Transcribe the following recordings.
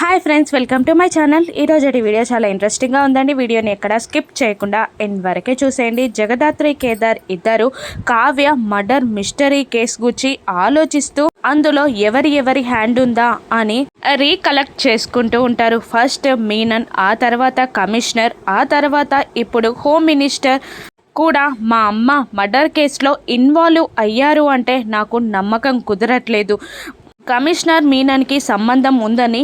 Hi friends welcome to my channel ఈరోజు video చాలా ఇంట్రెస్టింగ్గా ఉందండి. వీడియోని ఎక్కడ స్కిప్ చేయకుండా ఎండ్ వరకే చూసేయండి. జగదాత్రి కేదార్ ఇద్దరు కావ్య మర్డర్ మిస్టరీ కేసు గురించి ఆలోచిస్తూ అందులో ఎవరి ఎవరి హ్యాండ్ ఉందా అని రీకలెక్ట్ చేసుకుంటూ ఉంటారు. ఫస్ట్ మీనన్ ఆ తర్వాత కమిషనర్ ఆ తర్వాత ఇప్పుడు హోమ్ మినిస్టర్ కూడా మా అమ్మ మర్డర్ కేసులో ఇన్వాల్వ్ అయ్యారు అంటే నాకు నమ్మకం కుదరట్లేదు. కమిషనర్ మీనన్కి సంబంధం ఉందని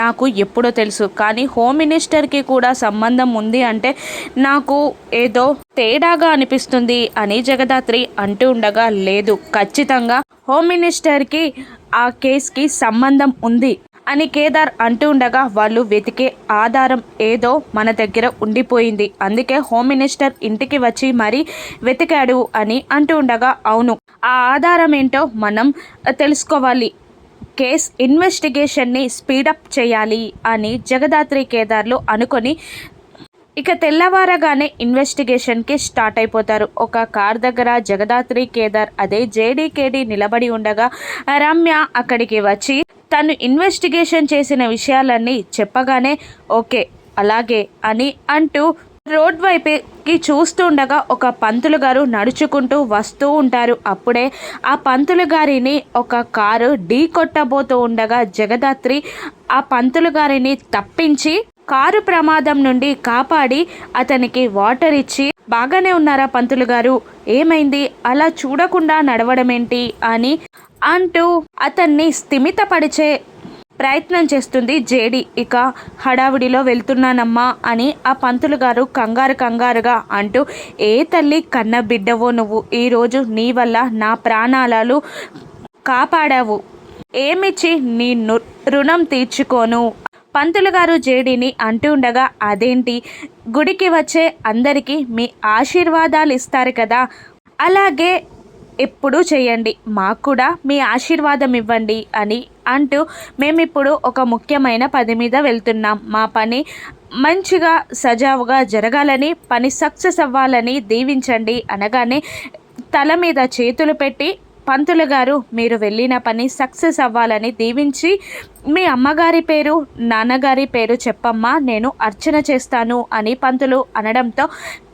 నాకు ఎప్పుడో తెలుసు. కానీ హోమ్ మినిస్టర్కి కూడా సంబంధం ఉంది అంటే నాకు ఏదో తేడాగా అనిపిస్తుంది అని జగదాత్రి అంటూ ఉండగా లేదు. ఖచ్చితంగా హోమ్ మినిస్టర్కి ఆ కేసుకి సంబంధం ఉంది అని కేదార్ అంటూ ఉండగా వాళ్ళు వెతికే ఆధారం ఏదో మన దగ్గర ఉండిపోయింది. అందుకే హోమ్ మినిస్టర్ ఇంటికి వచ్చి మరీ వెతికాడు అని అంటూ ఉండగా అవును ఆ ఆధారం ఏంటో మనం తెలుసుకోవాలి. కేస్ ఇన్వెస్టిగేషన్ని స్పీడప్ చేయాలి అని జగదాత్రి కేదార్లు అనుకొని ఇక తెల్లవారగానే ఇన్వెస్టిగేషన్కి స్టార్ట్ అయిపోతారు. ఒక కార్ దగ్గర జగదాత్రి కేదార్ అదే జేడీకేడీ నిలబడి ఉండగా రమ్య అక్కడికి వచ్చి తను ఇన్వెస్టిగేషన్ చేసిన విషయాలన్నీ చెప్పగానే ఓకే అలాగే అని అంటూ రోడ్ వైపుకి చూస్తుండగా ఒక పంతులు గారు నడుచుకుంటూ వస్తూ ఉంటారు. అప్పుడే ఆ పంతులు గారిని ఒక కారు ఢీ కొట్టబోతూ ఉండగా జగదాత్రి ఆ పంతులు గారిని తప్పించి కారు ప్రమాదం నుండి కాపాడి అతనికి వాటర్ ఇచ్చి బాగానే ఉన్నారా పంతులు గారు? ఏమైంది? అలా చూడకుండా నడవడమేంటి? అని అంటూ అతన్ని స్థిమితపడిచే ప్రయత్నం చేస్తుంది జేడి. ఇక హడావిడిలో వెళ్తున్నానమ్మా అని ఆ పంతులు గారు కంగారు కంగారుగా అంటూ ఏ తల్లి కన్న బిడ్డవో నువ్వు? ఈరోజు నీ వల్ల నా ప్రాణాలాలు కాపాడావు. ఏమిచ్చి నీ రుణం తీర్చుకోను పంతులు గారు జేడీని అంటూ ఉండగా అదేంటి? గుడికి వచ్చే అందరికీ మీ ఆశీర్వాదాలు ఇస్తారు కదా? అలాగే ఎప్పుడూ చేయండి. మాకు కూడా మీ ఆశీర్వాదం ఇవ్వండి అని అంటూ మేమిప్పుడు ఒక ముఖ్యమైన పని మీద వెళ్తున్నాం. మా పని మంచిగా సజావుగా జరగాలని పని సక్సెస్ అవ్వాలని దీవించండి అనగానే తల మీద చేతులు పెట్టి పంతులు గారు మీరు వెళ్ళిన పని సక్సెస్ అవ్వాలని దీవించి మీ అమ్మగారి పేరు నాన్నగారి పేరు చెప్పమ్మా నేను అర్చన చేస్తాను అని పంతులు అనడంతో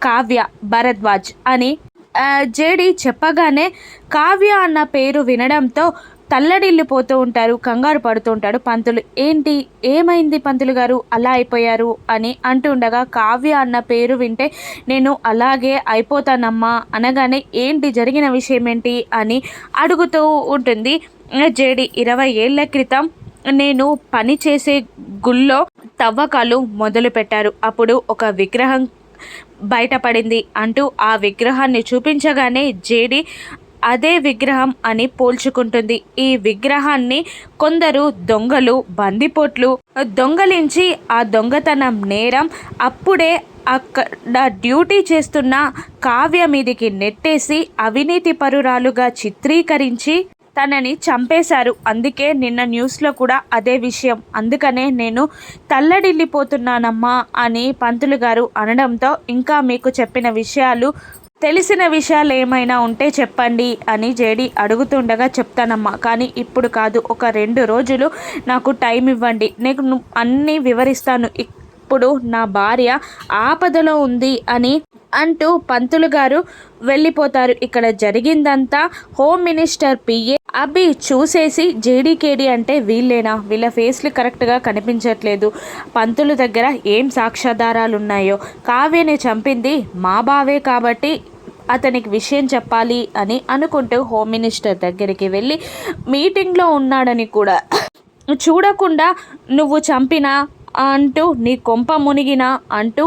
కావ్య భరద్వాజ్ అని జేడి చెప్పగానే కావ్య అన్న పేరు వినడంతో తల్లడిల్లిపోతూ ఉంటారు కంగారు పడుతూ ఉంటాడు పంతులు. ఏంటి? ఏమైంది పంతులు గారు? అలా అయిపోయారు అని అంటుండగా కావ్య అన్న పేరు వింటే నేను అలాగే అయిపోతానమ్మా అనగానే ఏంటి జరిగిన విషయం ఏంటి అని అడుగుతూ ఉంటుంది. జేడి ఇరవై ఏళ్ళ క్రితం నేను పని చేసే గుళ్ళో తవ్వకాలు మొదలుపెట్టారు. అప్పుడు ఒక విగ్రహం బయటపడింది అంటూ ఆ విగ్రహాన్ని చూపించగానే జేడి అదే విగ్రహం అని పోల్చుకుంటుంది. ఈ విగ్రహాన్ని కొందరు దొంగలు బందిపోట్లు దొంగలించి ఆ దొంగతనం నేరం అప్పుడే అక్కడ డ్యూటీ చేస్తున్న కావ్య మీదికి నెట్టేసి అవినీతి పరురాలుగా చిత్రీకరించి తనని చంపేశారు. అందుకే నిన్న న్యూస్లో కూడా అదే విషయం. అందుకనే నేను తల్లడిల్లిపోతున్నానమ్మా అని పంతులు గారు అనడంతో ఇంకా మీకు చెప్పిన విషయాలు తెలిసిన విషయాలు ఏమైనా ఉంటే చెప్పండి అని జేడి అడుగుతుండగా చెప్తానమ్మా. కానీ ఇప్పుడు కాదు ఒక రెండు రోజులు నాకు టైం ఇవ్వండి. నేను అన్నీ వివరిస్తాను. ఇప్పుడు నా భార్య ఆపదలో ఉంది అని అంటూ పంతులు గారు వెళ్ళిపోతారు. ఇక్కడ జరిగిందంతా హోమ్ మినిస్టర్ పిఏ అభి చూసేసి జేడీకేడి అంటే వీళ్ళేనా? వీళ్ళ ఫేస్లు కరెక్ట్గా కనిపించట్లేదు. పంతులు దగ్గర ఏం సాక్ష్యాధారాలు ఉన్నాయో కావ్యని చంపింది మా బావే కాబట్టి అతనికి విషయం చెప్పాలి అని అనుకుంటూ హోమ్ మినిస్టర్ దగ్గరికి వెళ్ళి మీటింగ్లో ఉన్నాడని కూడా. చూడకుండా నువ్వు చంపినా అంటూ నీ కొంప మునిగినా అంటూ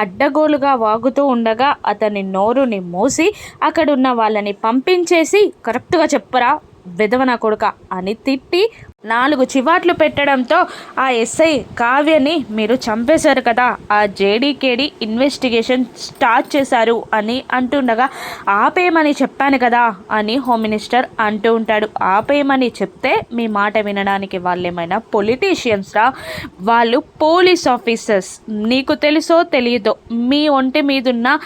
అడ్డగోలుగా వాగుతూ ఉండగా అతని నోరుని మూసి అక్కడున్న వాళ్ళని పంపించేసి కరెక్ట్గా చెప్పరా. విధవన కొడుక అని తిట్టి నాలుగు చివాట్లు పెట్టడంతో ఆ ఎస్ఐ కావ్యని మీరు చంపేశారు కదా. ఆ జేడీకేడి ఇన్వెస్టిగేషన్ స్టార్ట్ చేశారు అని అంటుండగా ఆపేయమని చెప్పాను కదా అని హోమ్ మినిస్టర్ అంటూ ఉంటాడు. ఆపేయమని చెప్తే మీ మాట వినడానికి వాళ్ళు ఏమైనా రా? వాళ్ళు పోలీస్ ఆఫీసర్స్. నీకు తెలుసో తెలియదో మీ ఒంటి మీదున్న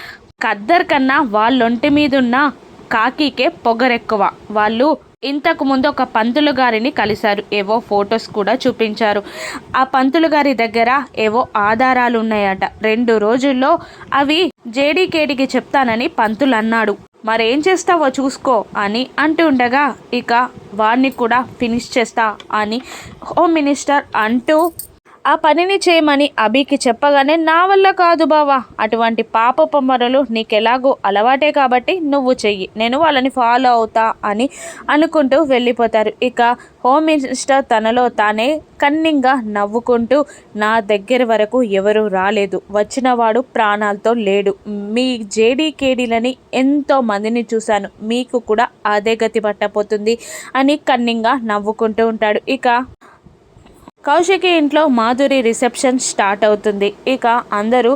ఖద్దర్ కన్నా వాళ్ళొంటి మీదున్న కాకికే పొగరెక్కువ. వాళ్ళు ఇంతకు ముందు ఒక పంతులు గారిని కలిశారు. ఏవో ఫొటోస్ కూడా చూపించారు. ఆ పంతులు గారి దగ్గర ఏవో ఆధారాలు ఉన్నాయట రెండు రోజుల్లో అవి జేడీకేడికి చెప్తానని పంతులు అన్నాడు. మరేం చేస్తావో చూసుకో అని అంటూ ఉండగా ఇక వాడిని కూడా ఫినిష్ చేస్తా అని హోమ్ మినిస్టర్ అంటూ ఆ పనిని చేయమని అభికి చెప్పగానే నా వల్ల కాదు బావా అటువంటి పాప పొమ్మరలు నీకెలాగో అలవాటే కాబట్టి నువ్వు చెయ్యి నేను వాళ్ళని ఫాలో అవుతా అని అనుకుంటూ వెళ్ళిపోతారు. ఇక హోమ్ మినిస్టర్ తనలో తానే కన్నింగా నవ్వుకుంటూ నా దగ్గర వరకు ఎవరూ రాలేదు వచ్చినవాడు ప్రాణాలతో లేడు. మీ జేడీకేడీలని ఎంతో మందిని చూశాను మీకు కూడా అదే గతి పట్టపోతుంది అని కన్నింగా నవ్వుకుంటూ ఉంటాడు. ఇక కౌశికి ఇంట్లో మాధురి రిసెప్షన్ స్టార్ట్ అవుతుంది. ఇక అందరూ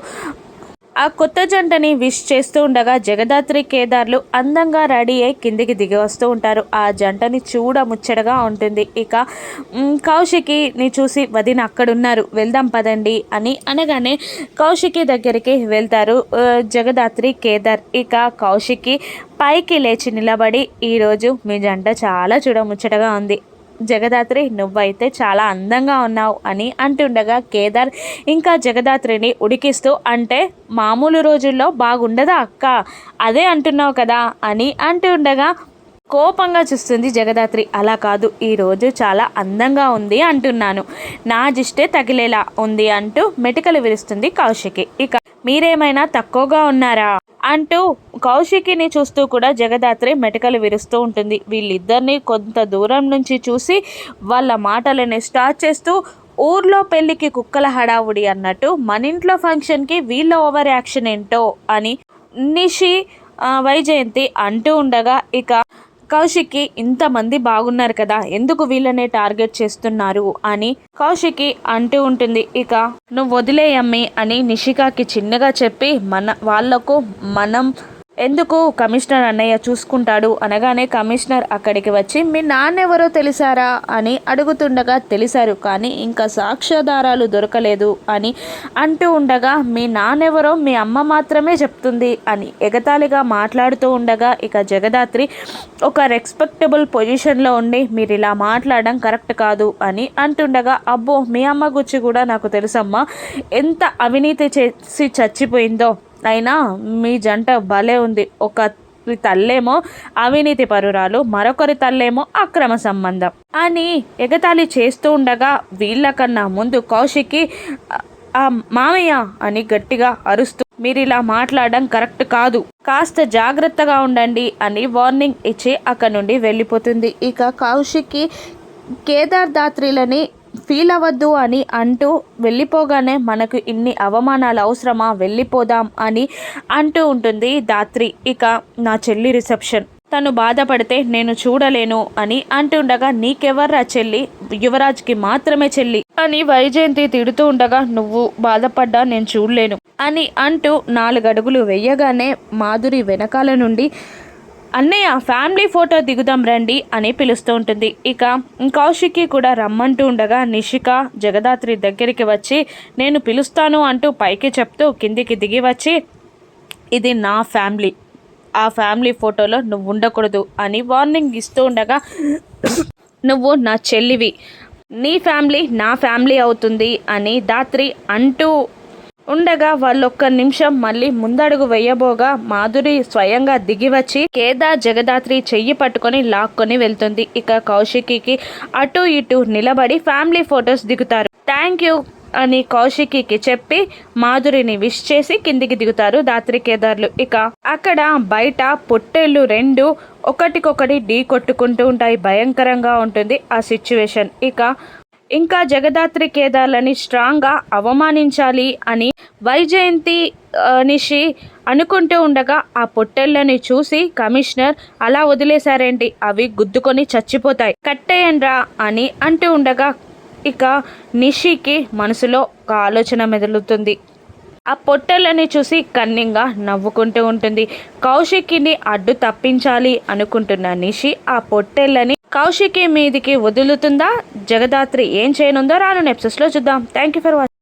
ఆ కొత్త జంటని విష్ చేస్తూ ఉండగా జగదాత్రి కేదార్లు అందంగా రెడీ అయి కిందికి దిగి వస్తూ ఉంటారు. ఆ జంటని చూడ ముచ్చటగా ఉంటుంది. ఇక కౌశికిని చూసి వదిన అక్కడున్నారు. వెళ్దాం పదండి అని అనగానే కౌశికి దగ్గరికి వెళ్తారు జగదాత్రి కేదార్. ఇక కౌశికి పైకి లేచి నిలబడి ఈరోజు మీ జంట చాలా చూడముచ్చటగా ఉంది. జగదాత్రి నువ్వైతే చాలా అందంగా ఉన్నావు అని అంటుండగా కేదార్ ఇంకా జగదాత్రిని ఉడికిస్తూ అంటే మామూలు రోజుల్లో బాగుండదా అక్క? అదే అంటున్నావు కదా అని అంటుండగా కోపంగా చూస్తుంది జగదాత్రి. అలా కాదు ఈరోజు చాలా అందంగా ఉంది అంటున్నాను. నా జిష్టే తగిలేలా ఉంది అంటూ మెటికలు విరుస్తుంది కౌశికి. ఇక మీరేమైనా తక్కువగా ఉన్నారా? అంటూ కౌశికిని చూస్తూ కూడా జగదాత్రి మెటకలు విరుస్తూ ఉంటుంది. వీళ్ళిద్దరిని కొంత దూరం నుంచి చూసి వాళ్ళ మాటలని స్టార్ట్ చేస్తూ ఊర్లో పెళ్ళికి కుక్కల హడావుడి అన్నట్టు మన ఇంట్లో ఫంక్షన్కి వీళ్ళ ఓవర్ యాక్షన్ ఏంటో? అని నిషి వైజయంతి అంటూ ఉండగా ఇక కౌశిక్కి ఇంతమంది బాగున్నారు కదా ఎందుకు వీళ్ళనే టార్గెట్ చేస్తున్నారు అని కౌశికి అంటూ ఉంటుంది. ఇక నువ్వు వదిలేయమ్మి అని నిషికాకి చిన్నగా చెప్పి మన వాళ్ళకు మనం ఎందుకు కమిషనర్ అన్నయ్య చూసుకుంటాడు అనగానే కమిషనర్ అక్కడికి వచ్చి మీ నాన్నెవరో తెలిసారా? అని అడుగుతుండగా తెలిసారు కానీ ఇంకా సాక్ష్యాధారాలు దొరకలేదు అని అంటూ ఉండగా మీ నాన్నెవరో మీ అమ్మ మాత్రమే చెప్తుంది అని ఎగతాళిగా మాట్లాడుతూ ఉండగా ఇక జగదాత్రి ఒక రెస్పెక్టబుల్ పొజిషన్లో ఉండి మీరు ఇలా మాట్లాడడం కరెక్ట్ కాదు అని అంటుండగా అబ్బో మీ అమ్మ గుచ్చి కూడా నాకు తెలుసమ్మా ఎంత అవినీతి చేసి చచ్చిపోయిందో. అయినా మీ జంట భలే ఉంది. ఒక తల్లేమో అవినీతి పరురాలు మరొకరి తల్లేమో అక్రమ సంబంధం అని ఎగతాళి చేస్తూ ఉండగా వీళ్ళకన్నా ముందు కౌశికి ఆ మామయ్య అని గట్టిగా అరుస్తూ మీరు ఇలా మాట్లాడడం కరెక్ట్ కాదు. కాస్త జాగ్రత్తగా ఉండండి అని వార్నింగ్ ఇచ్చి అక్కడ నుండి వెళ్ళిపోతుంది. ఇక కౌశికి కేదార్ దాత్రిలని ఫీల్ అవ్వద్దు అని అంటూ వెళ్ళిపోగానే మనకు ఇన్ని అవమానాలు అవసరమా? వెళ్ళిపోదాం అని అంటూ ఉంటుంది దాత్రి ఇక నా చెల్లి రిసెప్షన్. తను బాధపడితే నేను చూడలేను అని అంటుండగా నీకెవర్రా చెల్లి? యువరాజ్కి మాత్రమే చెల్లి అని వైజయంతి తిడుతూ ఉండగా నువ్వు బాధపడ్డా నేను చూడలేను అని అంటూ నాలుగడుగులు వెయ్యగానే మాధురి వెనకాల నుండి అన్నయ్య ఫ్యామిలీ ఫోటో దిగుదాం రండి అని పిలుస్తూ ఉంటుంది. ఇక కౌశికి కూడా రమ్మంటూ ఉండగా నిషిక జగదాత్రి దగ్గరికి వచ్చి నేను పిలుస్తాను అంటూ పైకి చెప్తూ కిందికి దిగి వచ్చి ఇది నా ఫ్యామిలీ. ఆ ఫ్యామిలీ ఫోటోలో నువ్వు ఉండకూడదు అని వార్నింగ్ ఇస్తూ ఉండగా నువ్వు నా చెల్లివి. నీ ఫ్యామిలీ నా ఫ్యామిలీ అవుతుంది అని దాత్రి అంటూ ఉండగా వాళ్ళొక్క నిమిషం మళ్ళీ ముందడుగు వేయబోగా మాధురి స్వయంగా దిగివచ్చి కేదార్ జగదాత్రి చెయ్యి పట్టుకొని లాక్కొని వెళ్తుంది. ఇక కౌశికికి అటు ఇటు నిలబడి ఫ్యామిలీ ఫొటోస్ దిగుతారు. థ్యాంక్ యూ అని కౌశికికి చెప్పి మాధురిని విష్ చేసి కిందికి దిగుతారు దాత్రి కేదార్లు. ఇక అక్కడ బయట పొట్టేళ్ళు రెండు ఒకటికొకటి ఢీ కొట్టుకుంటూ ఉంటాయి. భయంకరంగా ఉంటుంది ఆ సిచ్యువేషన్. ఇక ఇంకా జగదాత్రి కేదార్లని స్ట్రాంగ్గా అవమానించాలి అని వైజయంతి నిషి అనుకుంటూ ఉండగా ఆ పొట్టెళ్ళని చూసి కమిషనర్ అలా వదిలేశారేంటి? అవి గుద్దుకొని చచ్చిపోతాయి. కట్టేయండ్రా అని అంటూ ఉండగా ఇక నిషికి మనసులో ఒక ఆలోచన మెదులుతుంది. ఆ పొట్టెలని చూసి కన్నింగా నవ్వుకుంటూ ఉంటుంది. కౌశికిని అడ్డు తప్పించాలి అనుకుంటున్న నిషి ఆ పొట్టెళ్ళని కౌశికి మీదికి వదులుతుందా? జగదాత్రి ఏం చేయనుందో రాను నెప్సెస్లో చూద్దాం. Thank you for watching